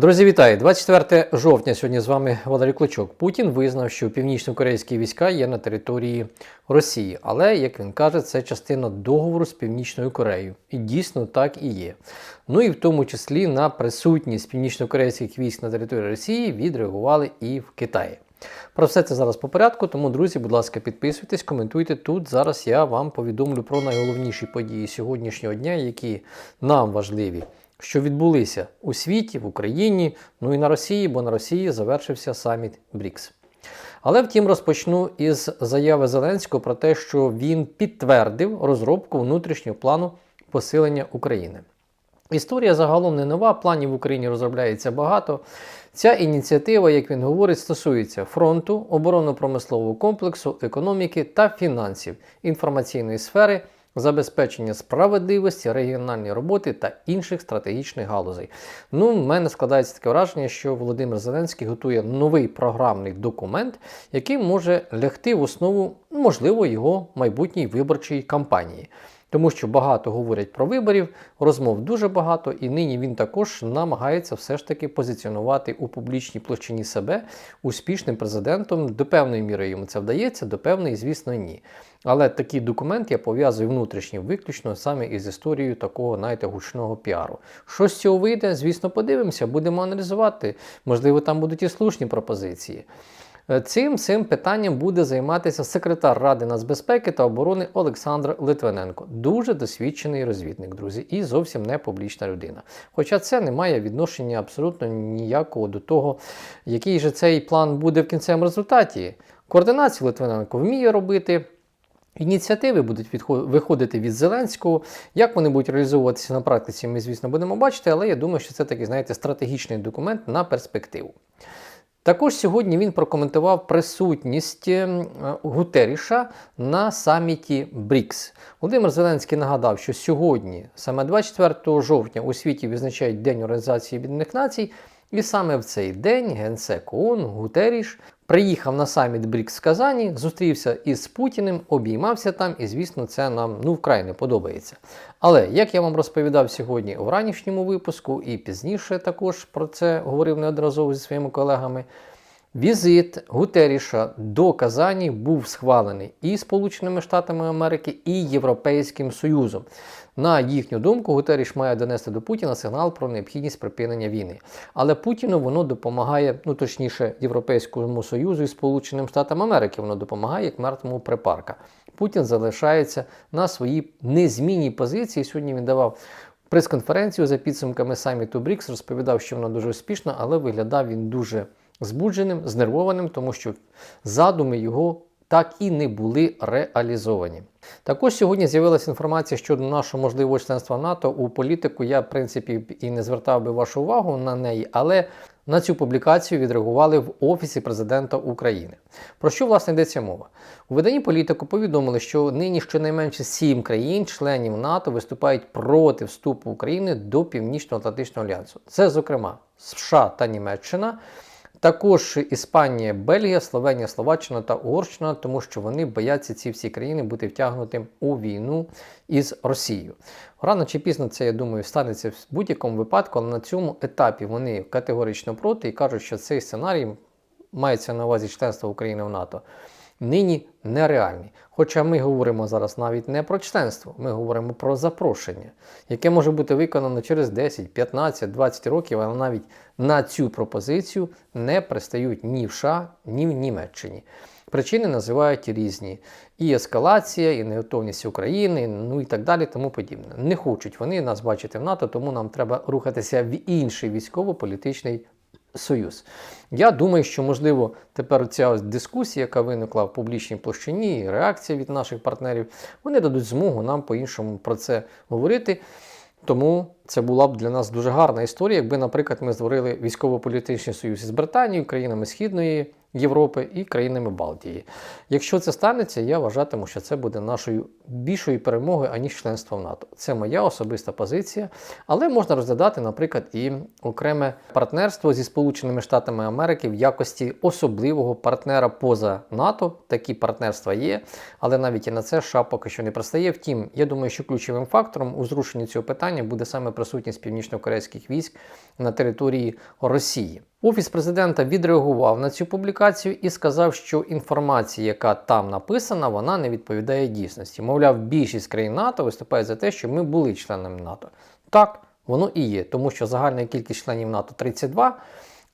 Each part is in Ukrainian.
Друзі, вітаю! 24 жовтня. Сьогодні з вами Валерій Клочок. Путін визнав, що північно-корейські війська є на території Росії, але як він каже, це частина договору з Північною Кореєю. І дійсно так і є. Ну і в тому числі на присутність північно-корейських військ на території Росії відреагували і в Китаї. Про все це зараз по порядку, тому, друзі, будь ласка, підписуйтесь, коментуйте тут. Зараз я вам повідомлю про найголовніші події сьогоднішнього дня, які нам важливі що відбулися у світі, в Україні, ну і на Росії, бо на Росії завершився саміт БРІКС. Але втім, розпочну із заяви Зеленського про те, що він підтвердив розробку внутрішнього плану посилення України. Історія загалом не нова, планів в Україні розробляється багато. Ця ініціатива, як він говорить, стосується фронту, оборонно-промислового комплексу, економіки та фінансів, інформаційної сфери забезпечення справедливості, регіональної роботи та інших стратегічних галузей. Ну, в мене складається таке враження, що Володимир Зеленський готує новий програмний документ, який може лягти в основу, можливо, його майбутньої виборчої кампанії. Тому що багато говорять про виборів, розмов дуже багато, і нині він також намагається все ж таки позиціонувати у публічній площині себе успішним президентом. До певної міри йому це вдається, до певної, звісно, ні. Але такий документ я пов'язую внутрішньо виключно саме із історією такого, знаєте, гучного піару. Що з цього вийде, звісно, подивимося, будемо аналізувати. Можливо, там будуть і слушні пропозиції. Е, цим цим питанням буде займатися секретар Ради нацбезпеки та оборони Олександр Литвиненко. Дуже досвідчений розвідник, друзі, і зовсім не публічна людина. Хоча це не має відношення абсолютно ніякого до того, який же цей план буде в кінцевому результаті. Координацію Литвиненко вміє робити. Ініціативи будуть виходити від Зеленського. Як вони будуть реалізовуватися на практиці, ми, звісно, будемо бачити, але я думаю, що це такий, знаєте, стратегічний документ на перспективу. Також сьогодні він прокоментував присутність ем, Гутеріша на саміті БРІКС. Володимир Зеленський нагадав, що сьогодні, саме 24 жовтня, у світі відзначають День Організації Об'єднаних Націй, і саме в цей день генсек ООН Гутеріш приїхав на саміт БРІКС в Казані, зустрівся із Путіним, обіймався там, і, звісно, це нам ну, вкрай не подобається. Але як я вам розповідав сьогодні у ранішньому випуску, і пізніше також про це говорив неодноразово зі своїми колегами. Візит Гутеріша до Казані був схвалений і Сполученими Штатами Америки, і Європейським Союзом. На їхню думку, Гутеріш має донести до Путіна сигнал про необхідність припинення війни. Але Путіну воно допомагає, ну точніше, Європейському Союзу і Сполученим Штатам Америки воно допомагає як мертвому припарка. Путін залишається на своїй незмінній позиції. Сьогодні він давав. Прес-конференцію за підсумками саміту БРІКС розповідав, що вона дуже успішна, але виглядав він дуже збудженим, знервованим, тому що задуми його так і не були реалізовані. Також сьогодні з'явилася інформація щодо нашого можливого членства НАТО у політику. Я, в принципі, і не звертав би вашу увагу на неї, але на цю публікацію відреагували в Офісі президента України. Про що власне йдеться мова? У виданні політику повідомили, що нині щонайменше сім країн-членів НАТО виступають проти вступу України до Північно-Атлантичного альянсу. Це, зокрема, США та Німеччина. Також Іспанія, Бельгія, Словенія, Словаччина та Угорщина, тому що вони бояться ці всі країни бути втягнутим у війну із Росією. Рано чи пізно це, я думаю, станеться в будь-якому випадку, але на цьому етапі вони категорично проти і кажуть, що цей сценарій мається на увазі членства України в НАТО нині нереальні. Хоча ми говоримо зараз навіть не про членство, ми говоримо про запрошення, яке може бути виконано через 10, 15, 20 років, але навіть на цю пропозицію не пристають ні в США, ні в Німеччині. Причини називають різні. І ескалація, і неготовність України, ну і так далі, тому подібне. Не хочуть вони нас бачити в НАТО, тому нам треба рухатися в інший військово-політичний Союз. Я думаю, що, можливо, тепер ця дискусія, яка виникла в публічній площині, реакція від наших партнерів, вони дадуть змогу нам по-іншому про це говорити. Тому це була б для нас дуже гарна історія, якби, наприклад, ми створили військово-політичний союз із Британією, країнами Східної Європи і країнами Балтії. Якщо це станеться, я вважатиму, що це буде нашою більшою перемогою, аніж членство в НАТО. Це моя особиста позиція, але можна розглядати, наприклад, і окреме партнерство зі Сполученими Штатами Америки в якості особливого партнера поза НАТО. Такі партнерства є, але навіть і на це США поки що не пристає. Втім, я думаю, що ключовим фактором у зрушенні цього питання буде саме присутність північно-корейських військ на території Росії. Офіс президента відреагував на цю публікацію і сказав, що інформація, яка там написана, вона не відповідає дійсності. Мовляв, більшість країн НАТО виступає за те, що ми були членами НАТО. Так, воно і є, тому що загальна кількість членів НАТО 32.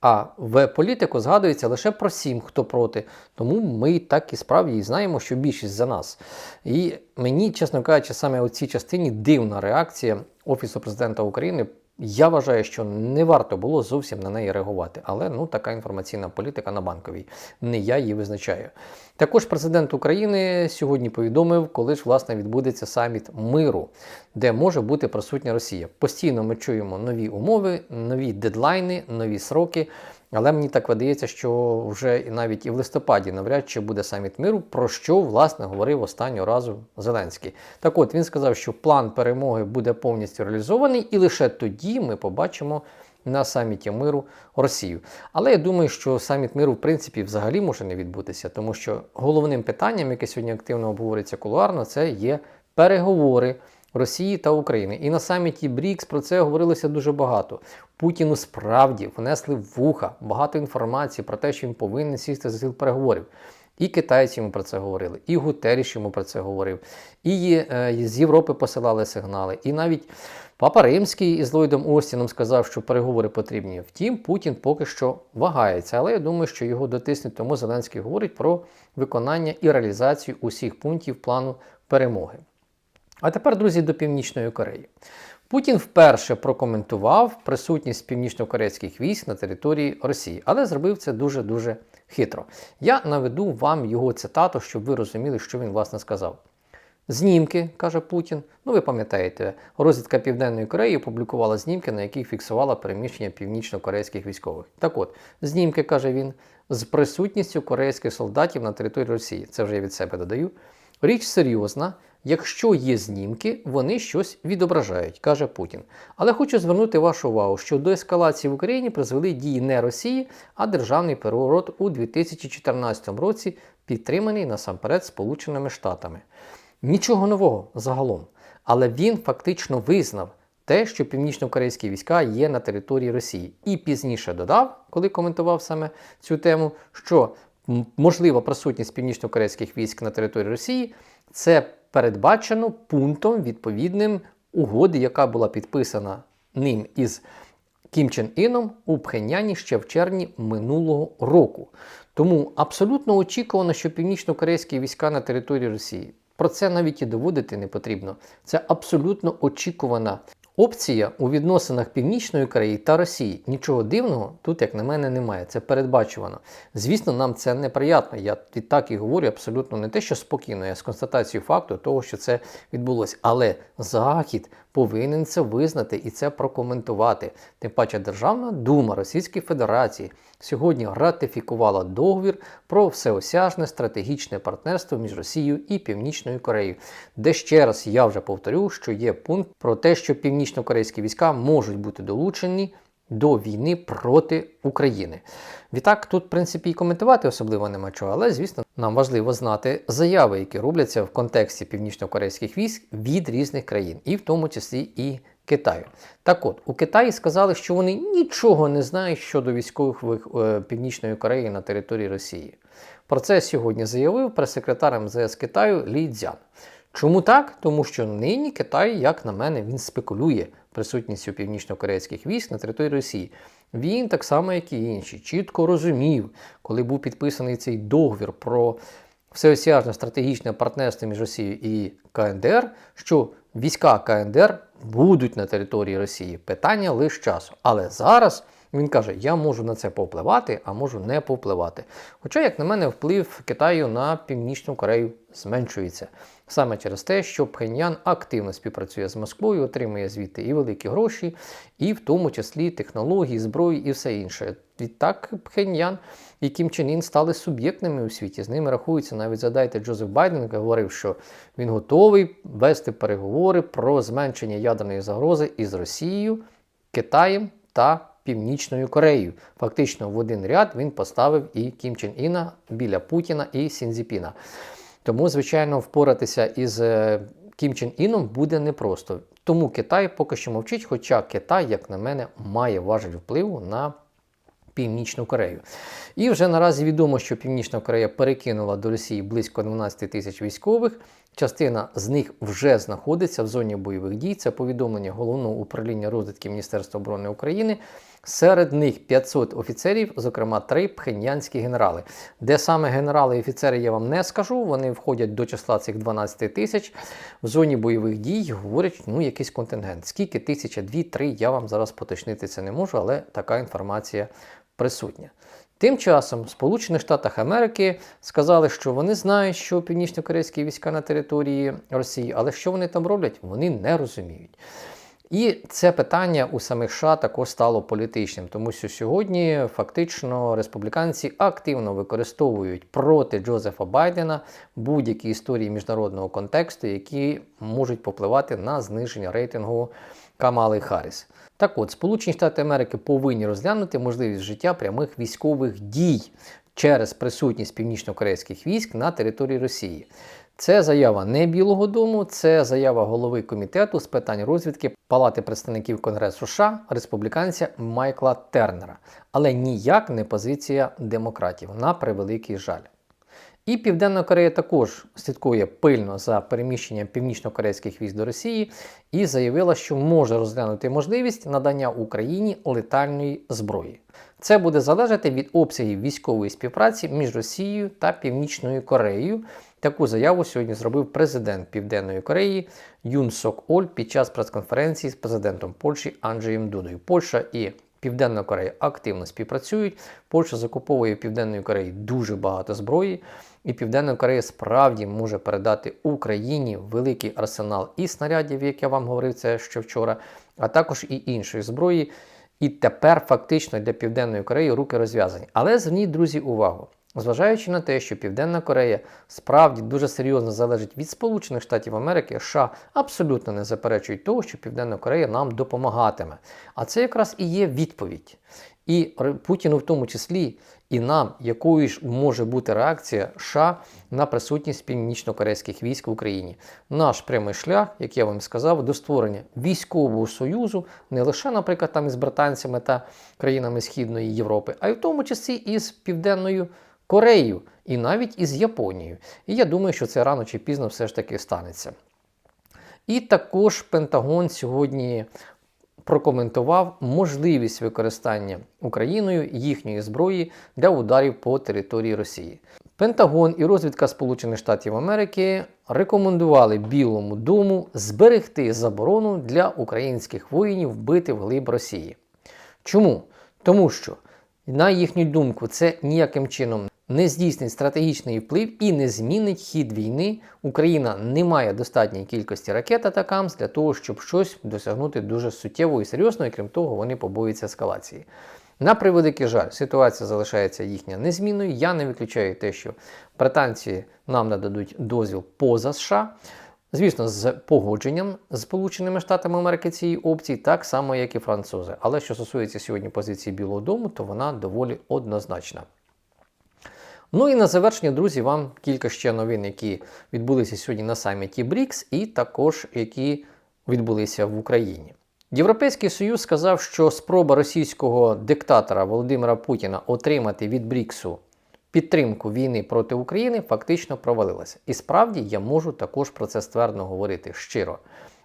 А в політику згадується лише про сім, хто проти. Тому ми так і справді знаємо, що більшість за нас. І мені, чесно кажучи, саме у цій частині дивна реакція Офісу президента України. Я вважаю, що не варто було зовсім на неї реагувати, але ну така інформаційна політика на банковій. Не я її визначаю. Також президент України сьогодні повідомив, коли ж власне відбудеться саміт миру, де може бути присутня Росія. Постійно ми чуємо нові умови, нові дедлайни, нові сроки. Але мені так видається, що вже і навіть і в листопаді навряд чи буде саміт миру, про що власне говорив останнього разу Зеленський. Так от він сказав, що план перемоги буде повністю реалізований, і лише тоді ми побачимо на саміті миру Росію. Але я думаю, що саміт миру в принципі взагалі може не відбутися, тому що головним питанням, яке сьогодні активно обговорюється кулуарно, це є переговори. Росії та України. І на саміті БРІКС про це говорилося дуже багато. Путіну справді внесли в вуха багато інформації про те, що він повинен сісти за стіл переговорів. І китайці йому про це говорили, і Гутеріш йому про це говорив, і е, з Європи посилали сигнали. І навіть Папа Римський із Ллойдом Остіном сказав, що переговори потрібні. Втім, Путін поки що вагається. Але я думаю, що його дотиснуть, тому Зеленський говорить про виконання і реалізацію усіх пунктів плану перемоги. А тепер, друзі, до Північної Кореї. Путін вперше прокоментував присутність північно-корейських військ на території Росії, але зробив це дуже-дуже хитро. Я наведу вам його цитату, щоб ви розуміли, що він власне сказав. Знімки, каже Путін. Ну, ви пам'ятаєте, розвідка Південної Кореї опублікувала знімки, на яких фіксувала переміщення північно-корейських військових. Так от, знімки, каже він, з присутністю корейських солдатів на території Росії. Це вже я від себе додаю. Річ серйозна. Якщо є знімки, вони щось відображають, каже Путін. Але хочу звернути вашу увагу, що до ескалації в Україні призвели дії не Росії, а державний переворот у 2014 році, підтриманий насамперед Сполученими Штатами. Нічого нового загалом. Але він фактично визнав те, що північно-корейські війська є на території Росії. І пізніше додав, коли коментував саме цю тему, що можлива присутність північно-корейських військ на території Росії це передбачено пунктом відповідним угоди, яка була підписана ним із Кім Чен Іном у Пхеняні ще в червні минулого року. Тому абсолютно очікувано, що північно-корейські війська на території Росії. Про це навіть і доводити не потрібно. Це абсолютно очікувана опція у відносинах Північної Кореї та Росії. Нічого дивного тут, як на мене, немає. Це передбачувано. Звісно, нам це неприємно. Я і так і говорю абсолютно не те, що спокійно, я з констатацією факту того, що це відбулося. Але Захід повинен це визнати і це прокоментувати. Тим паче Державна дума Російської Федерації сьогодні ратифікувала договір про всеосяжне стратегічне партнерство між Росією і Північною Кореєю, де ще раз я вже повторю, що є пункт про те, що північно-корейські війська можуть бути долучені. До війни проти України. Відтак, тут, в принципі, і коментувати особливо нема чого, але, звісно, нам важливо знати заяви, які робляться в контексті північно-корейських військ від різних країн, і в тому числі і Китаю. Так от, у Китаї сказали, що вони нічого не знають щодо військових е, Північної Кореї на території Росії. Про це сьогодні заявив прес-секретар МЗС Китаю Лі Цзян. Чому так? Тому що нині Китай, як на мене, він спекулює присутністю північно-корейських військ на території Росії. Він, так само, як і інші, чітко розумів, коли був підписаний цей договір про всеосяжне стратегічне партнерство між Росією і КНДР, що війська КНДР будуть на території Росії. Питання лише часу. Але зараз. Він каже, я можу на це повпливати, а можу не повпливати. Хоча, як на мене, вплив Китаю на Північну Корею зменшується. Саме через те, що Пхеньян активно співпрацює з Москвою, отримує звідти і великі гроші, і в тому числі технології, зброї і все інше. Відтак Пхеньян і Кім Чен Ін стали суб'єктними у світі. З ними рахуються. Навіть згадайте, Джозеф Байден говорив, що він готовий вести переговори про зменшення ядерної загрози із Росією, Китаєм та Північною Кореєю. Фактично в один ряд він поставив і Кім Чен Іна біля Путіна і Сінзіпіна. Тому, звичайно, впоратися із е, Кім Чен Іном буде непросто. Тому Китай поки що мовчить, хоча Китай, як на мене, має важель впливу на Північну Корею. І вже наразі відомо, що Північна Корея перекинула до Росії близько 12 тисяч військових. Частина з них вже знаходиться в зоні бойових дій. Це повідомлення головного управління розвідки Міністерства оборони України. Серед них 500 офіцерів, зокрема три пхеньянські генерали. Де саме генерали і офіцери я вам не скажу. Вони входять до числа цих 12 тисяч. В зоні бойових дій говорять, ну якийсь контингент. Скільки тисяча, дві, три, я вам зараз поточнити це не можу, але така інформація присутня. Тим часом Сполучених Штатах Америки сказали, що вони знають, що північно-корейські війська на території Росії, але що вони там роблять, вони не розуміють. І це питання у самих США також стало політичним, тому що сьогодні фактично республіканці активно використовують проти Джозефа Байдена будь-які історії міжнародного контексту, які можуть попливати на зниження рейтингу Камали Харріс. Так от, Сполучені Штати Америки повинні розглянути можливість життя прямих військових дій через присутність північно-корейських військ на території Росії. Це заява не Білого Дому, це заява голови комітету з питань розвідки Палати представників Конгресу США, республіканця Майкла Тернера, але ніяк не позиція демократів на превеликий жаль. І Південна Корея також слідкує пильно за переміщенням північно-корейських військ до Росії і заявила, що може розглянути можливість надання Україні летальної зброї. Це буде залежати від обсягів військової співпраці між Росією та Північною Кореєю. Таку заяву сьогодні зробив президент Південної Кореї Юн Сок Оль під час прес-конференції з президентом Польщі Анджеєм Дудою. Польща і Південна Корея активно співпрацюють. Польща закуповує Південної Кореї дуже багато зброї, і Південна Корея справді може передати Україні великий арсенал і снарядів, як я вам говорив це ще вчора, а також і іншої зброї. І тепер фактично для Південної Кореї руки розв'язані. Але зверніть, друзі, увагу. Зважаючи на те, що Південна Корея справді дуже серйозно залежить від Сполучених Штатів Америки, США абсолютно не заперечують того, що Південна Корея нам допомагатиме. А це якраз і є відповідь. І Путіну в тому числі і нам, якою ж може бути реакція США на присутність північно-корейських військ в Україні. Наш прямий шлях, як я вам сказав, до створення військового союзу не лише, наприклад, там із британцями та країнами Східної Європи, а й в тому числі із Південною Кореєю і навіть із Японією. І я думаю, що це рано чи пізно все ж таки станеться. І також Пентагон сьогодні прокоментував можливість використання Україною їхньої зброї для ударів по території Росії. Пентагон і розвідка Сполучених Штатів Америки рекомендували Білому Дому зберегти заборону для українських воїнів вбити вглиб Росії. Чому? Тому що, на їхню думку, це ніяким чином не здійснить стратегічний вплив і не змінить хід війни. Україна не має достатньої кількості ракет Атакамс для того, щоб щось досягнути дуже суттєво і серйозно, і крім того, вони побоюються ескалації. На превеликий жаль, ситуація залишається їхня незмінною. Я не виключаю те, що британці нам нададуть дозвіл поза США. Звісно, з погодженням з Сполученими Штатами Америки цієї опції, так само, як і французи. Але що стосується сьогодні позиції Білого Дому, то вона доволі однозначна. Ну і на завершення, друзі, вам кілька ще новин, які відбулися сьогодні на саміті БРІКС, і також які відбулися в Україні. Європейський Союз сказав, що спроба російського диктатора Володимира Путіна отримати від БРІКСу підтримку війни проти України фактично провалилася. І справді я можу також про це ствердно говорити щиро.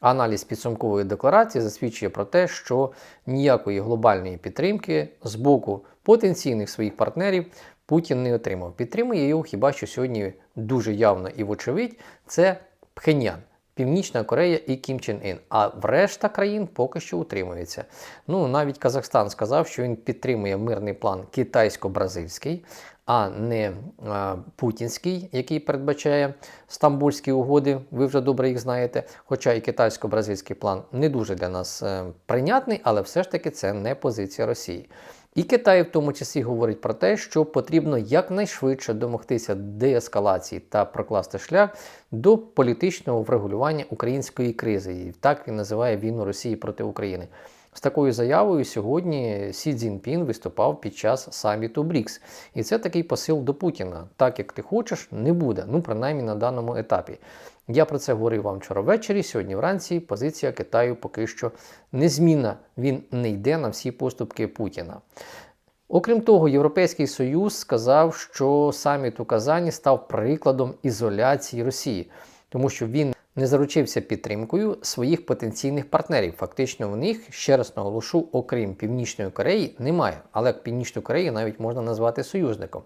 Аналіз підсумкової декларації засвідчує про те, що ніякої глобальної підтримки з боку потенційних своїх партнерів Путін не отримав. Підтримує його хіба що сьогодні дуже явно і вочевидь це Пхеньян. Північна Корея і Кім Чен Ін. А в решта країн поки що утримується. Ну навіть Казахстан сказав, що він підтримує мирний план китайсько-бразильський. а не а, путінський, який передбачає стамбульські угоди. Ви вже добре їх знаєте. Хоча і китайсько-бразильський план не дуже для нас е, прийнятний, але все ж таки це не позиція Росії. І Китай в тому числі говорить про те, що потрібно якнайшвидше домогтися деескалації та прокласти шлях до політичного врегулювання української кризи. І так він називає війну Росії проти України. З такою заявою сьогодні Сі Цзіньпін виступав під час саміту БРІКС. І це такий посил до Путіна. Так як ти хочеш, не буде. Ну, принаймні на даному етапі. Я про це говорив вам вчора ввечері. Сьогодні вранці позиція Китаю поки що незмінна. Він не йде на всі поступки Путіна. Окрім того, Європейський Союз сказав, що саміт у Казані став прикладом ізоляції Росії, тому що він не заручився підтримкою своїх потенційних партнерів. Фактично, в них, ще раз наголошу, окрім Північної Кореї, немає. Але Північну Корею навіть можна назвати союзником.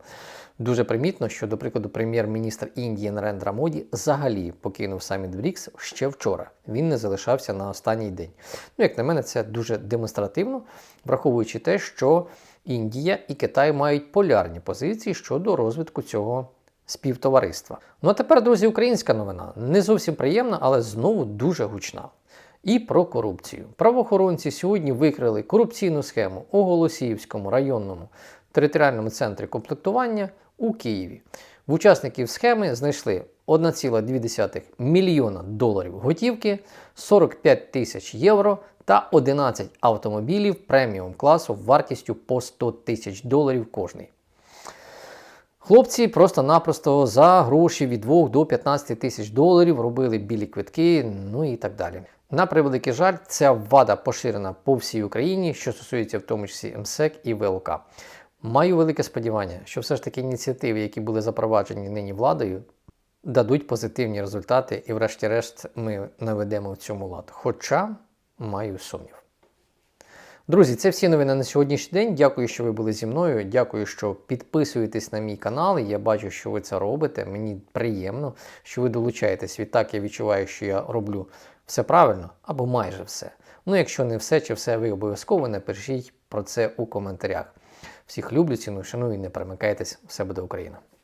Дуже примітно, що, до прикладу, прем'єр-міністр Індії Нарендра Моді взагалі покинув саміт БРІКС ще вчора. Він не залишався на останній день. Ну, як на мене, це дуже демонстративно, враховуючи те, що Індія і Китай мають полярні позиції щодо розвитку цього співтовариства. Ну а тепер, друзі, українська новина не зовсім приємна, але знову дуже гучна. І про корупцію. Правоохоронці сьогодні викрили корупційну схему у Голосіївському районному територіальному центрі комплектування у Києві. В учасників схеми знайшли 1,2 мільйона доларів готівки, 45 тисяч євро та 11 автомобілів преміум класу вартістю по 100 тисяч доларів кожний. Хлопці просто-напросто за гроші від 2 до 15 тисяч доларів робили білі квитки, ну і так далі. На превеликий жаль, ця вада поширена по всій Україні, що стосується в тому числі МСЕК і ВЛК. Маю велике сподівання, що все ж таки ініціативи, які були запроваджені нині владою, дадуть позитивні результати, і, врешті-решт, ми наведемо в цьому лад. Хоча маю сумнів. Друзі, це всі новини на сьогоднішній день. Дякую, що ви були зі мною. Дякую, що підписуєтесь на мій канал. Я бачу, що ви це робите. Мені приємно, що ви долучаєтесь. Відтак я відчуваю, що я роблю все правильно або майже все. Ну, якщо не все чи все, ви обов'язково напишіть про це у коментарях. Всіх люблю, ціную, шаную і не перемикайтесь. Все буде Україна!